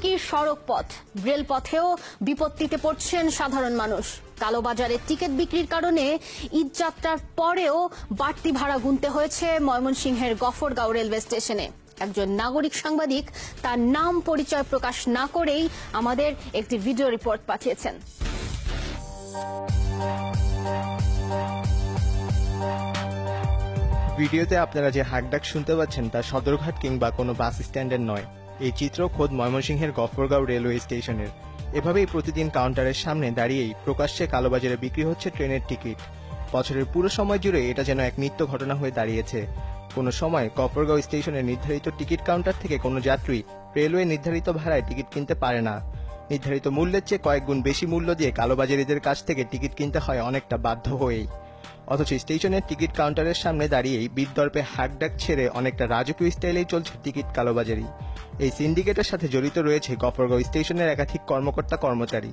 ঝুঁকির সড়ক পথ? রেলপথেও বিপত্তিতে পড়ছেন সাধারণ মানুষ। কালোবাজারে টিকিট বিক্রির কারণে ঈদযাত্রার পরেও বাড়তি ভাড়া গুনতে হয়েছে ময়মনসিংহের গফরগাঁও রেলওয়ে স্টেশনে। একজন নাগরিক সাংবাদিক তার নাম পরিচয় প্রকাশ না করেই আমাদের একটি ভিডিও রিপোর্ট পাঠিয়েছেন। ভিডিওতে আপনারা যে হাকডাক শুনতে পাচ্ছেন তা সদরঘাট কিংবা কোনো বাস স্ট্যান্ডের নয়। এই চিত্র খোদ ময়মনসিংহের গফরগাঁও রেলওয়ে স্টেশনের। এভাবেই প্রতিদিন কাউন্টারের সামনে দাঁড়িয়েই প্রকাশ্যে কালোবাজারে বিক্রি হচ্ছে ট্রেনের টিকিট। বছরের পুরো সময় জুড়ে এটা যেন এক নিত্য ঘটনা হয়ে দাঁড়িয়েছে। কোনো সময় গফরগাঁও স্টেশনের নির্ধারিত টিকিট কাউন্টার থেকে কোনো যাত্রী রেলওয়ে নির্ধারিত ভাড়ায় টিকিট কিনতে পারে না। নির্ধারিত মূল্যের চেয়ে কয়েক গুণ বেশি মূল্য দিয়ে কালোবাজারিদের কাছ থেকে টিকিট কিনতে হয় অনেকটা বাধ্য হয়েই। অথচ স্টেশনের টিকিট কাউন্টারের সামনে দাঁড়িয়েই বিদ্যর্পে হাকডাক ছেড়ে অনেকটা রাজকীয় স্টাইলেই চলছে টিকিট কালোবাজারি। এই সিন্ডিকেটের সাথে জড়িত রয়েছে গফরগাঁও স্টেশনের একাধিক কর্মকর্তা কর্মচারী।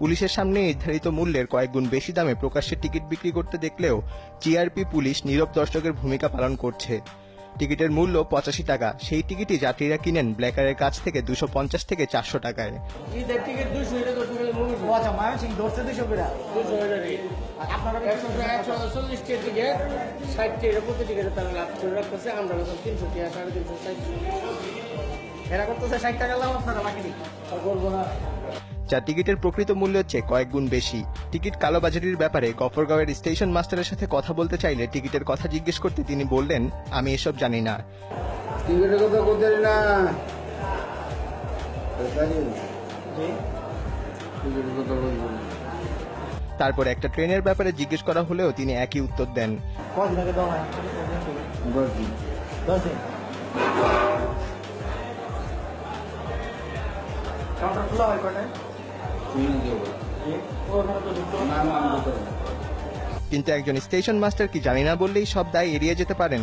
পুলিশের সামনে নির্ধারিত মূল্যের কয়েকগুণ বেশি দামে প্রকাশ্যে টিকিট বিক্রি করতে দেখলেও জিআরপি পুলিশ নীরব দর্শকের ভূমিকা পালন করছে। টিকিটের মূল্য পঁচাশি টাকা। সেই টিকিটই যাত্রীরা কিনেন ব্ল্যাকারের কাছ থেকে দুশো পঞ্চাশ থেকে চারশো টাকায়। আচ্ছা ষাট এরা করতেছে টাকা লাভ আপনারা বাকি নেই। করব না। যা টিকিটের প্রকৃত মূল্যের চেয়ে কয়েক গুণ বেশি। টিকিট কালোবাজারির ব্যাপারে গফরগাঁওয়ের স্টেশন মাস্টারের সাথে কথা বলতে চাইলে টিকিটের কথা জিজ্ঞেস করতে তিনি বললেন আমি এসব জানি না। টিকিটের কথা বলতে না। তারপর একটা ট্রেনের ব্যাপারে জিজ্ঞেস করা হলেও তিনি একই উত্তর দেন। খোলা হয় কটায় কিন্তু একজন স্টেশন মাস্টার কি জানি না বললেই সব দায় এড়িয়ে যেতে পারেন?